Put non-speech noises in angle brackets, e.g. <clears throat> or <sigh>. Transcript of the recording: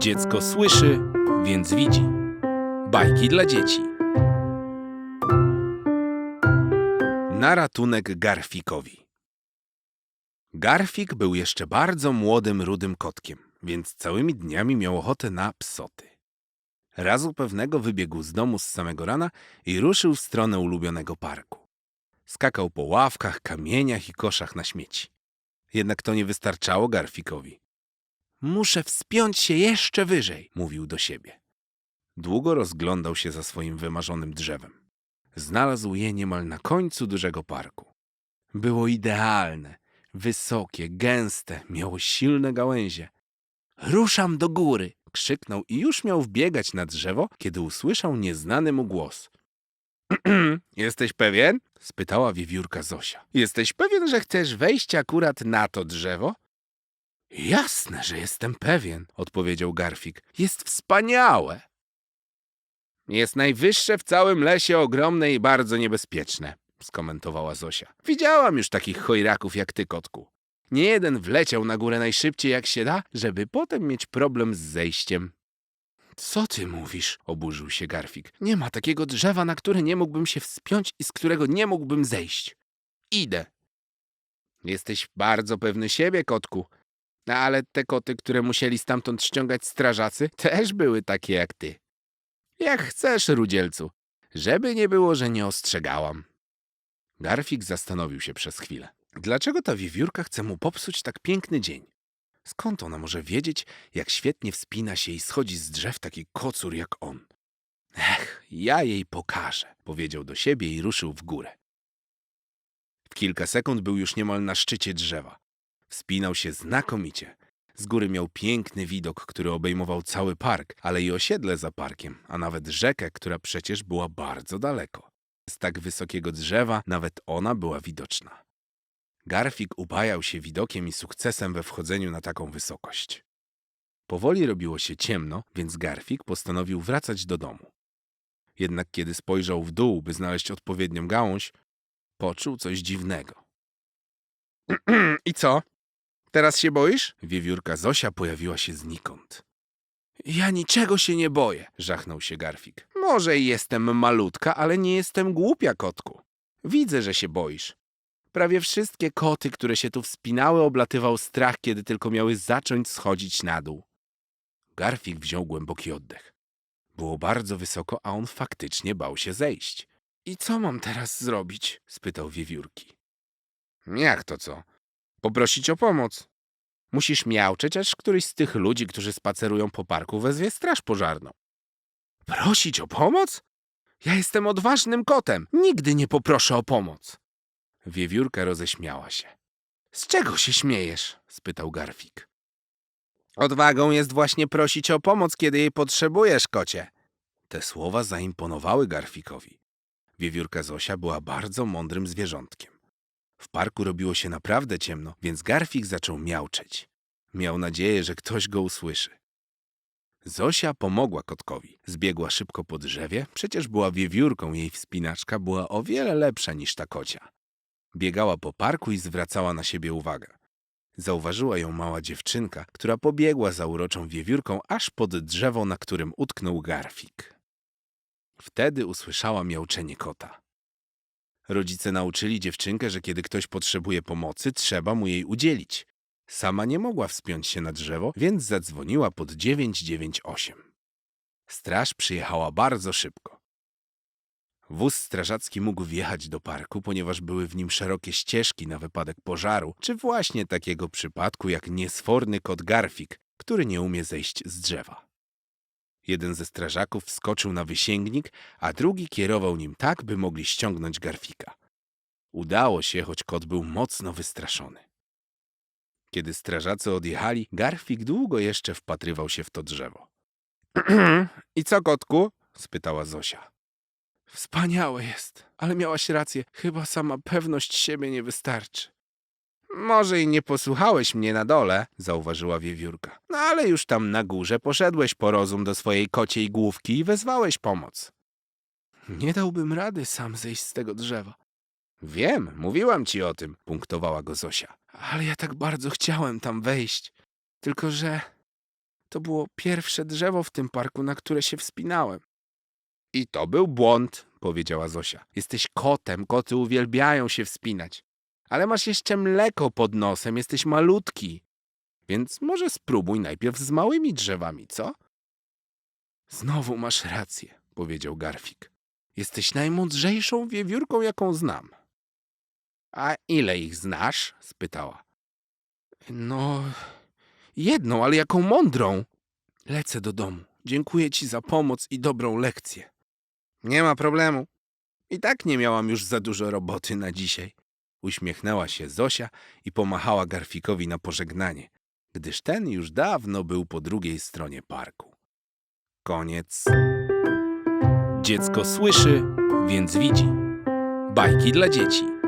Dziecko słyszy, więc widzi. Bajki dla dzieci. Na ratunek Garfikowi. Garfik był jeszcze bardzo młodym, rudym kotkiem, więc całymi dniami miał ochotę na psoty. Razu pewnego wybiegł z domu z samego rana i ruszył w stronę ulubionego parku. Skakał po ławkach, kamieniach i koszach na śmieci. Jednak to nie wystarczało Garfikowi. Muszę wspiąć się jeszcze wyżej, mówił do siebie. Długo rozglądał się za swoim wymarzonym drzewem. Znalazł je niemal na końcu dużego parku. Było idealne, wysokie, gęste, miało silne gałęzie. Ruszam do góry! krzyknął i już miał wbiegać na drzewo, kiedy usłyszał nieznany mu głos. <clears throat> Jesteś pewien? spytała wiewiórka Zosia. Jesteś pewien, że chcesz wejść akurat na to drzewo? Jasne, że jestem pewien, odpowiedział Garfik. Jest wspaniałe. Jest najwyższe w całym lesie, ogromne i bardzo niebezpieczne, skomentowała Zosia. Widziałam już takich chojraków jak ty, kotku. Nie jeden wleciał na górę najszybciej jak się da, żeby potem mieć problem z zejściem. Co ty mówisz? oburzył się Garfik. Nie ma takiego drzewa, na które nie mógłbym się wspiąć i z którego nie mógłbym zejść. Idę. Jesteś bardzo pewny siebie, kotku. No, ale te koty, które musieli stamtąd ściągać strażacy, <laughs> też były takie jak ty. Jak chcesz, Rudzielcu. Żeby nie było, że nie ostrzegałam. Garfik zastanowił się przez chwilę. Dlaczego ta wiewiórka chce mu popsuć tak piękny dzień? Skąd ona może wiedzieć, jak świetnie wspina się i schodzi z drzew taki kocur jak on? Ech, ja jej pokażę, powiedział do siebie i ruszył w górę. W kilka sekund był już niemal na szczycie drzewa. Wspinał się znakomicie. Z góry miał piękny widok, który obejmował cały park, ale i osiedle za parkiem, a nawet rzekę, która przecież była bardzo daleko. Z tak wysokiego drzewa nawet ona była widoczna. Garfik upajał się widokiem i sukcesem we wchodzeniu na taką wysokość. Powoli robiło się ciemno, więc Garfik postanowił wracać do domu. Jednak kiedy spojrzał w dół, by znaleźć odpowiednią gałąź, poczuł coś dziwnego. <clears throat> I co? Teraz się boisz? Wiewiórka Zosia pojawiła się znikąd. Ja niczego się nie boję, żachnął się Garfik. Może i jestem malutka, ale nie jestem głupia, kotku. Widzę, że się boisz. Prawie wszystkie koty, które się tu wspinały, oblatywał strach, kiedy tylko miały zacząć schodzić na dół. Garfik wziął głęboki oddech. Było bardzo wysoko, a on faktycznie bał się zejść. I co mam teraz zrobić? spytał wiewiórki. Jak to co? Poprosić o pomoc. Musisz miauczeć, aż któryś z tych ludzi, którzy spacerują po parku, wezwie straż pożarną. Prosić o pomoc? Ja jestem odważnym kotem. Nigdy nie poproszę o pomoc. Wiewiórka roześmiała się. Z czego się śmiejesz? spytał Garfik. Odwagą jest właśnie prosić o pomoc, kiedy jej potrzebujesz, kocie. Te słowa zaimponowały Garfikowi. Wiewiórka Zosia była bardzo mądrym zwierzątkiem. W parku robiło się naprawdę ciemno, więc Garfik zaczął miauczeć. Miał nadzieję, że ktoś go usłyszy. Zosia pomogła kotkowi. Zbiegła szybko po drzewie, przecież była wiewiórką, jej wspinaczka była o wiele lepsza niż ta kocia. Biegała po parku i zwracała na siebie uwagę. Zauważyła ją mała dziewczynka, która pobiegła za uroczą wiewiórką aż pod drzewo, na którym utknął Garfik. Wtedy usłyszała miauczenie kota. Rodzice nauczyli dziewczynkę, że kiedy ktoś potrzebuje pomocy, trzeba mu jej udzielić. Sama nie mogła wspiąć się na drzewo, więc zadzwoniła pod 998. Straż przyjechała bardzo szybko. Wóz strażacki mógł wjechać do parku, ponieważ były w nim szerokie ścieżki na wypadek pożaru, czy właśnie takiego przypadku jak niesforny kot Garfik, który nie umie zejść z drzewa. Jeden ze strażaków wskoczył na wysięgnik, a drugi kierował nim tak, by mogli ściągnąć Garfika. Udało się, choć kot był mocno wystraszony. Kiedy strażacy odjechali, Garfik długo jeszcze wpatrywał się w to drzewo. <clears throat> I co, kotku? spytała Zosia. Wspaniałe jest, ale miałaś rację. Chyba sama pewność siebie nie wystarczy. Może i nie posłuchałeś mnie na dole, zauważyła wiewiórka. No ale już tam na górze poszedłeś po rozum do swojej kociej główki i wezwałeś pomoc. Nie dałbym rady sam zejść z tego drzewa. Wiem, mówiłam ci o tym, punktowała go Zosia. Ale ja tak bardzo chciałem tam wejść. Tylko że... To było pierwsze drzewo w tym parku, na które się wspinałem. I to był błąd, powiedziała Zosia. Jesteś kotem, koty uwielbiają się wspinać. Ale masz jeszcze mleko pod nosem, jesteś malutki. Więc może spróbuj najpierw z małymi drzewami, co? Znowu masz rację, powiedział Garfik. Jesteś najmądrzejszą wiewiórką, jaką znam. A ile ich znasz? spytała. No, jedną, ale jaką mądrą. Lecę do domu. Dziękuję ci za pomoc i dobrą lekcję. Nie ma problemu. I tak nie miałam już za dużo roboty na dzisiaj. Uśmiechnęła się Zosia i pomachała Garfikowi na pożegnanie, gdyż ten już dawno był po drugiej stronie parku. Koniec. Dziecko słyszy, więc widzi. Bajki dla dzieci.